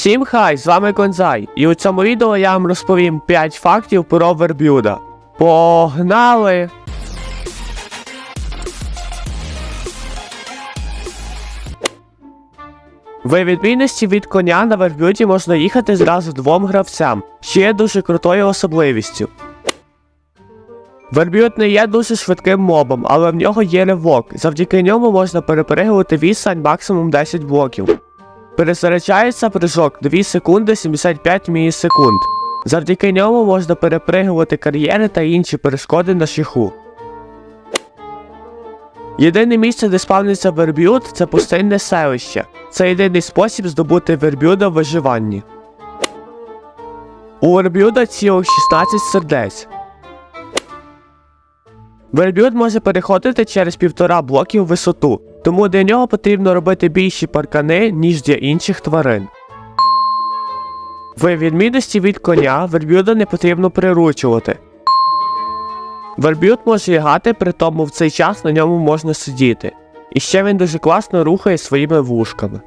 Всім хай, з вами Конзай, і у цьому відео я вам розповім 5 фактів про верблюда. Погнали! В відмінності від коня на верблюді можна їхати зразу двом гравцям, що є дуже крутою особливістю. Верблюд не є дуже швидким мобом, але в нього є ривок. Завдяки ньому можна перепригувати відстань максимум 10 блоків. Перезаряджається прыжок 2 секунди 75 мілісекунд. Завдяки ньому можна перепригувати кар'єри та інші перешкоди на шляху. Єдине місце, де спавниться верблюд, це пустинне селище. Це єдиний спосіб здобути верблюда в виживанні. У верблюда цілих 16 сердець. Верблюд може переходити через півтора блоків висоту, тому для нього потрібно робити більші паркани, ніж для інших тварин. В відмінності від коня верблюда не потрібно приручувати. Верблюд може лягати, при тому в цей час на ньому можна сидіти. І ще він дуже класно рухає своїми вушками.